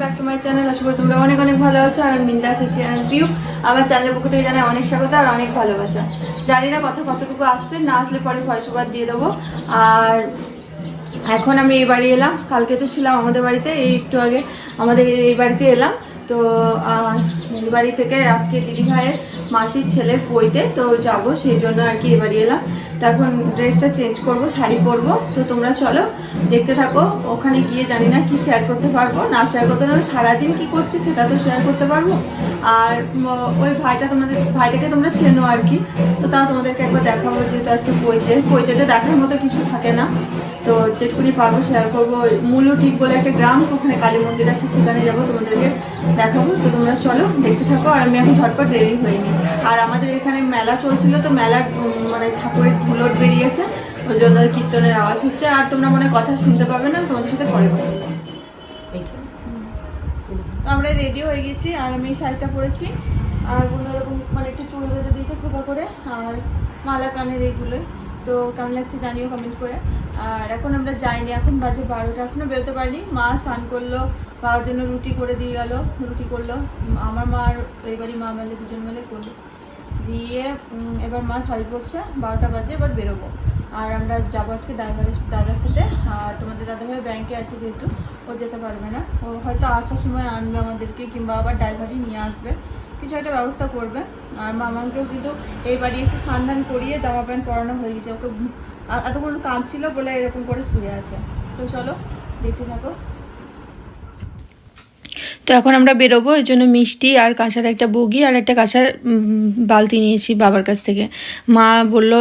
Back to my channel আশা করি তোমরা অনেক অনেক ভালো আছো, আর আমি বিন্দা আছি চ্যানেল ভিউ আমার চ্যানেলের পক্ষ থেকে জানাই অনেক স্বাগত আর অনেক ভালোবাসা। জানি না কথা কতটুকু আসছে, না আসলে পরে ভয়েস দিয়ে দেবো। আর এখন আমি এই বাড়ি এলাম। কালকে তো ছিলাম আমাদের বাড়িতে, এই একটু আগে আমাদের এই বাড়িতে এলাম। তো এই বাড়ি থেকে আজকে দিদি ভাইয়ের মাসির ছেলের বইতে তো যাব, সেই জন্য আর কি এ বাড়ি এলাম। তো এখন ড্রেসটা চেঞ্জ করব, শাড়ি পরবো। তো তোমরা চলো, দেখতে থাকো। ওখানে গিয়ে জানি না কি শেয়ার করতে পারব। না শেয়ার করতে পারব, সারাদিন কী করছি সেটা তো শেয়ার করতে পারব। আর ওই ভাইটা তোমাদের, ভাইটাকে তোমরা চেনো আর কি। তো তাও তোমাদেরকে একবার দেখাবো, যেহেতু আজকে বইতে, বইতেটা দেখার মতো কিছু থাকে না। তো যেটুকুনি পারব শেয়ার করব। মুলু ঠিক বলে একটা গ্রাম, ওখানে কালী মন্দির আছে, সেখানে যাব তোমাদেরকে দেখাবো। তো তোমরা চলো, দেখতে থাকো। আর আমি এখন ঝটপট রেডি হইনি আর আমাদের এখানে মেলা চলছিল, তো মেলা মানে ঠাকুরের ধুলোর বেরিয়েছে ওই জন্য কীর্তনের আওয়াজ হচ্ছে। আর তোমরা মনে কথা শুনতে পাবে না, তোমাদের সাথে পরে তো। আমরা রেডি হয়ে গেছি, আর আমি শাড়িটা পরেছি। আর অন্যরকম মানে একটু চুল বেঁধে দিয়েছে খোপা করে, আর মালা কানের এইগুলো। তো কেমন লাগছে জানিও কমেন্ট করে। আর এখন আমরা যাইনি, এখন বাজে বারোটা এখনও বেরোতে পারিনি। মা স্নান করল, বাবার জন্য রুটি করে দিয়ে গেলো, রুটি করল। আমার মা আর এই বাড়ি মা মেলে, দুজন মিলে করল। দিয়ে এবার মা শাড়ি পরছে বারোটা বাজে, এবার বেরোবো। আর আমরা যাব আজকে ড্রাইভারের দাদার সাথে। আর তোমাদের দাদাভাই ব্যাংকে আছে যেহেতু, ও যেতে পারবে না। ও হয়তো আসার সময় আনবে আমাদেরকে, কিংবা আবার ড্রাইভারই নিয়ে আসবে। কিছু একটা ব্যবস্থা করবে। আর মামাকেও কিন্তু এই বাড়ি এসে স্নান করিয়ে জামা প্যান্ট পরানো হয়ে গেছে। ওকে এতক্ষণ কাঁদছিল বলে এরকম করে শুয়ে আছে। তো চলো, দেখতে থাকো। তো এখন আমরা বেরোবো এই জন্য মিষ্টি আর কাঁসার একটা বগি আর একটা কাঁসার বালতি নিয়েছি বাবার কাছ থেকে। মা বলল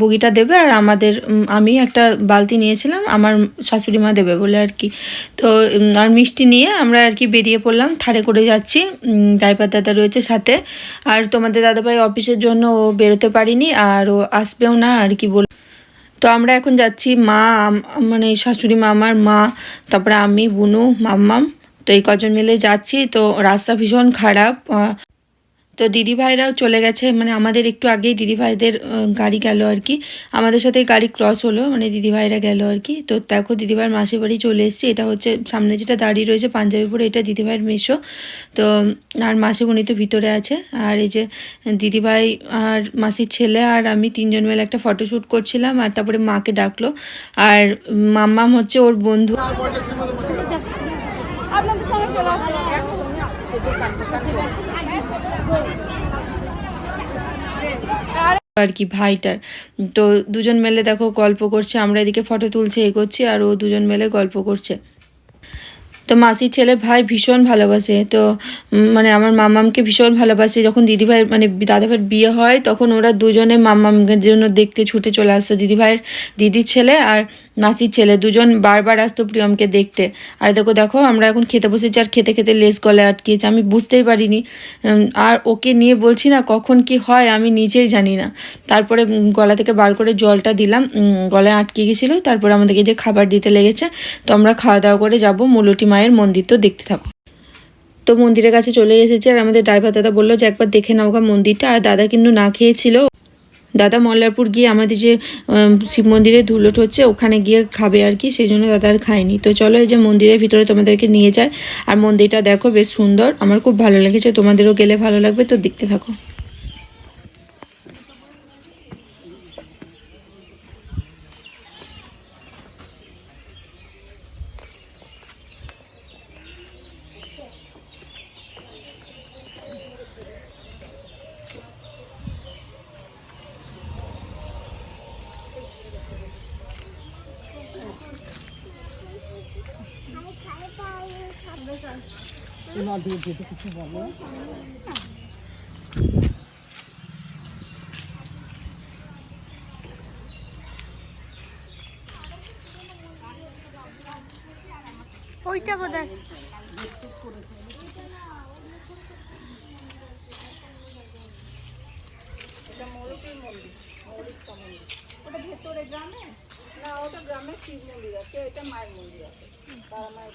বগিটা দেবে আর আমাদের আমি একটা বালতি নিয়েছিলাম, আমার শাশুড়ি মা দেবে বলে আর কি। তো আর মিষ্টি নিয়ে আমরা আর কি বেরিয়ে পড়লাম, থাড়ে করে যাচ্ছি ড্রাইভার দাদা রয়েছে সাথে। আর তোমাদের দাদাভাই অফিসের জন্য ও বেরোতে পারিনি আর ও আসবেও না আর কি বল। তো আমরা এখন যাচ্ছি মা মানে শাশুড়ি মা আমার মা, তারপরে আমি, বুনু, মাম্মাম তো এই কজন মিলে যাচ্ছি, তো রাস্তা ভীষণ খারাপ। তো দিদি ভাইরাও চলে গেছে মানে আমাদের একটু আগেই দিদি ভাইদের গাড়ি গেল আর কি। আমাদের সাথে গাড়ি ক্রস হলো মানে দিদি ভাইরা গেল আর কি। তো দেখো দিদি ভাইয়ের মাসির বাড়ি চলে এসেছি, এটা হচ্ছে সামনে যেটা দাঁড়িয়ে রয়েছে পাঞ্জাবিপুরে, এটা দিদি ভাইয়ের মেশো তো আর মাসি উনি তো ভিতরে আছে, আর এই যে দিদি ভাই আর মাসির ছেলে আর আমি তিনজন মিলে একটা ফটোশ্যুট করছিলাম, আর তারপরে মাকে ডাকলো। আর মাম্মাম হচ্ছে ওর বন্ধু। আর কি ভাইটার। তো দুজন মেলে দেখো গল্প করছে, আমরা এদিকে ফটো তুলছি এ করছি আর ও দুজন মেলে গল্প করছে। তো মাসির ছেলে ভাই ভীষণ ভালোবাসে। তো মানে আমার মামামকে ভীষণ ভালোবাসে। যখন দিদিভাই মানে দাদাভাইয়ের বিয়ে হয়, তখন ওরা দুজনে মামামের জন্য দেখতে, ছুটে চলে আসতো দিদিভাইয়ের দিদির ছেলে আর মাসির ছেলে, দুজন বারবার আসতো প্রিয়মকে দেখতে। আর দেখো দেখো, আমরা এখন খেতে বসেছি আর খেতে খেতে লেস গলায় আটকিয়েছে। আমি বুঝতেই পারিনি আর ওকে নিয়ে বলছি না কখন কি হয়, আমি নিজেই জানি না। তারপরে গলা থেকে বার করে জলটা দিলাম গলায় আটকে গেছিল। তারপরে আমাদেরকে যে খাবার দিতে লেগেছে, তো আমরা খাওয়া দাওয়া করে যাব মুলুটি মায়ের মন্দির তো দেখতে থাকো। তো মন্দিরের কাছে চলে এসেছে আর আমাদের ড্রাইভার দাদা বলল যে একবার দেখে নাও মন্দিরটা। আর দাদা কিন্তু না খেয়েছিল। দাদা মল্লারপুর গিয়ে আমাদের যে শিব মন্দিরে ধুলোট হচ্ছে, ওখানে গিয়ে খাবে আর কি, সেই জন্য দাদা আর খায়নি। তো চলো এই যে মন্দিরের ভিতরে তোমাদেরকে নিয়ে যায়। আর মন্দিরটা দেখো, বেশ সুন্দর। আমার খুব ভালো লেগেছে। তোমাদেরও গেলে ভালো লাগবে, তো দেখতে থাকো। ওইটা কোথায় ওটা ভেতরে গ্রামে? না ওটা গ্রামে শিব মন্দির আছে এটা মায়ের মন্দির আছে তারা মায়ের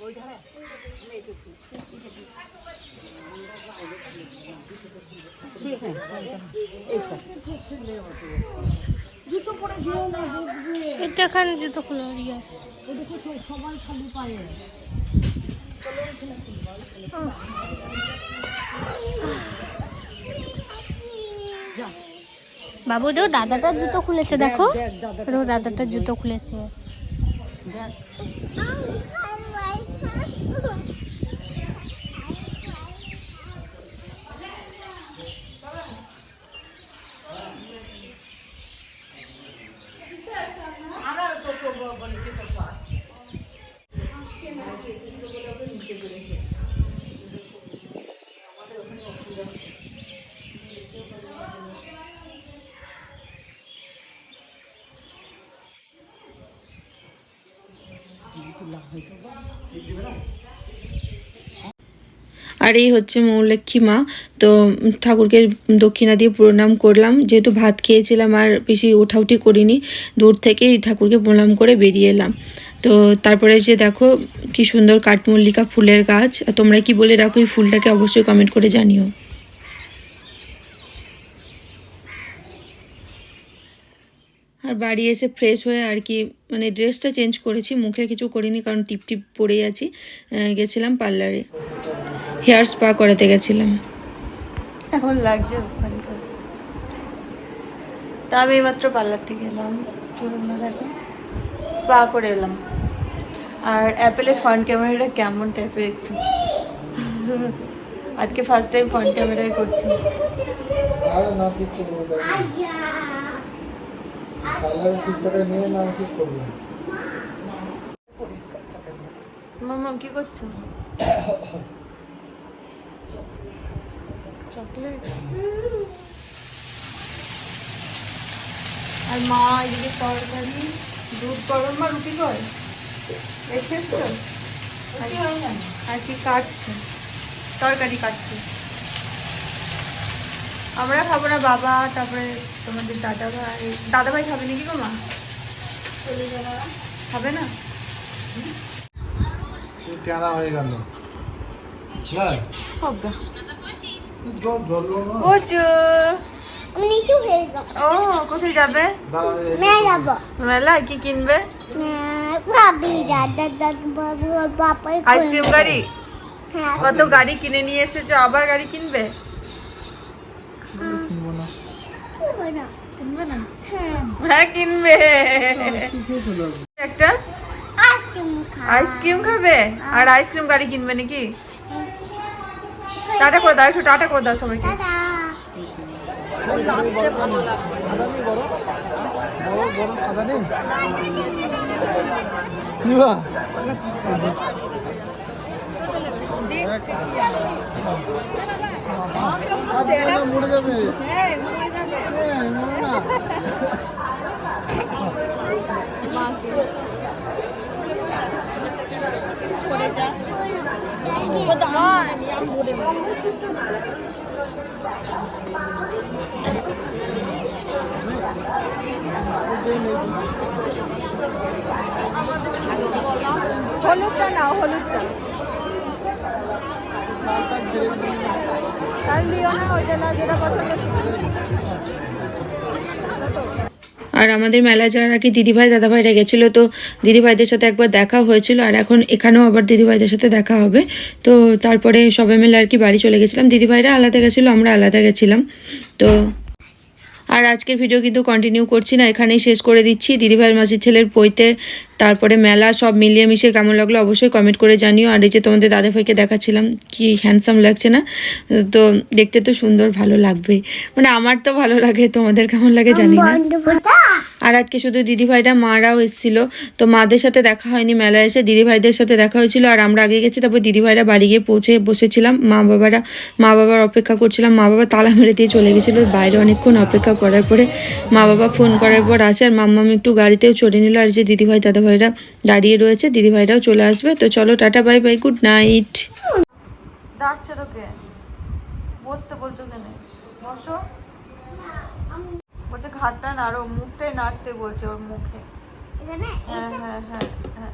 বড় এটা এখানে জুতো খুলে ইয়ে আছে বাবু, দেখো দাদাটার জুতো খুলেছে, দেখো। দেখো দাদাটার জুতো খুলেছে। আর এই হচ্ছে মৌলক্ষী মা। তো ঠাকুরকে দক্ষিণা দিয়ে প্রণাম করলাম। যেহেতু ভাত খেয়েছিলাম আর বেশি ওঠাউঠি করিনি, দূর থেকেই ঠাকুরকে প্রণাম করে বেরিয়ে এলাম। তো তারপরে যে দেখো কি সুন্দর কাঠমল্লিকা ফুলের গাছ। আর তোমরা কি বলে রাখো এই ফুলটাকে অবশ্যই কমেন্ট করে জানিও। আর বাড়ি এসে ফ্রেশ হয়ে আর কি মানে ড্রেসটা চেঞ্জ করেছি। মুখে কিছু করিনি কারণ টিপ টিপ পরেই আছি গেছিলাম পার্লারে হেয়ার স্পা করাতে গেছিলাম। এখন লাগছে ওখানকার। তা আমি এইমাত্র পার্লার থেকে এলাম চলুন না দেখো। স্পা করে এলাম। আর অ্যাপেলের ফ্রন্ট ক্যামেরাটা কেমন টাইপের একটু? আজকে ফার্স্ট টাইম ফ্রন্ট ক্যামেরায় করছি। মামা, কি করছ? চকলেট আর মা এদিকে তরকারি দুধ গরম বা রুটি কর? দেখছিস তো আর- আর কি কাটছে? তরকারি কাটছে। আমরা খাব না বাবা তারপরে তোমাদের দাদা ভাই। দাদা ভাই খাবে নাকি গো মা? খাবে না? কেনা হয়ে গেল। হয়ে ও কোথায় যাবে? মেলা কি কিনবে? আইসক্রিম গাড়ি? কত গাড়ি কিনে নিয়ে এসেছ? আবার গাড়ি কিনবে? কিনবো না। কি বলো কিনবে না? হ্যাঁ। হ্যাঁ কিনবে। একটা? আইসক্রিম খাবে? আর আইসক্রিম গাড়ি কিনবে নাকি? টাটা করে দাও একটু টাটা করে দাও সবাইকে মরে যাবে হ্যাঁ। হলুদটা নাও হলুদটা। দিও না ওইটা না যেটা আর আমাদের মেলা যাওয়ার আগে দিদিভাই, দাদাভাইরা গেছিল, তো দিদিভাইদের সাথে একবার দেখা হয়েছিল, আর এখন এখানেও আবার দিদিভাইদের সাথে দেখা হবে। তো তারপরে সবাই মিলে আর কি বাড়ি চলে গেছিলাম। দিদিভাইরা আলাদা গেছিল, আমরা আলাদা গেছিলাম। তো আর আজকের ভিডিও কিন্তু কন্টিনিউ করছি না, এখানেই শেষ করে দিচ্ছি। দিদিভাই মাসির ছেলের বইতে, তারপরে মেলা, সব মিলিয়ে মিশে কেমন লাগল অবশ্যই কমেন্ট করে জানিও। আর এই যে তোমাদের দাদাভাইকে দেখাচ্ছিলাম, কি হ্যান্ডসাম লাগছে না? তো দেখতে তো সুন্দর, ভালো লাগবে মানে আমার তো ভালো লাগে, তোমাদের কেমন লাগে জানি না। আর আজকে শুধু দিদিভাইরা মারাও এসেছিল। তো মাদের সাথে দেখা হয়নি মেলায় এসে দিদিভাইদের সাথে দেখা হয়েছিল আর আমরা আগে গেছি তারপর দিদিভাইরা বাড়ি গিয়ে পৌঁছে বসেছিলাম। মা বাবারা মা বাবার অপেক্ষা করছিলাম। মা বাবা তালা মেরে দিয়ে চলে গেছিল। বাইরে অনেকক্ষণ অপেক্ষা করার পরে মা বাবা ফোন করার পর আসে আর মাম্মাম একটু গাড়িতেও চড়ে নিল। আর যে দিদিভাই দাদাভাইরা দাঁড়িয়ে রয়েছে দিদিভাইরাও চলে আসবে। তো চলো tata bye bye good night. ডাকছে তোকে। বসতে বলছো কেন? বসো। বলছে ঘাটটা নাড়ো মুখটাই নাড়তে বলছে ওর মুখে। হ্যাঁ, হ্যাঁ হ্যাঁ হ্যাঁ হ্যাঁ।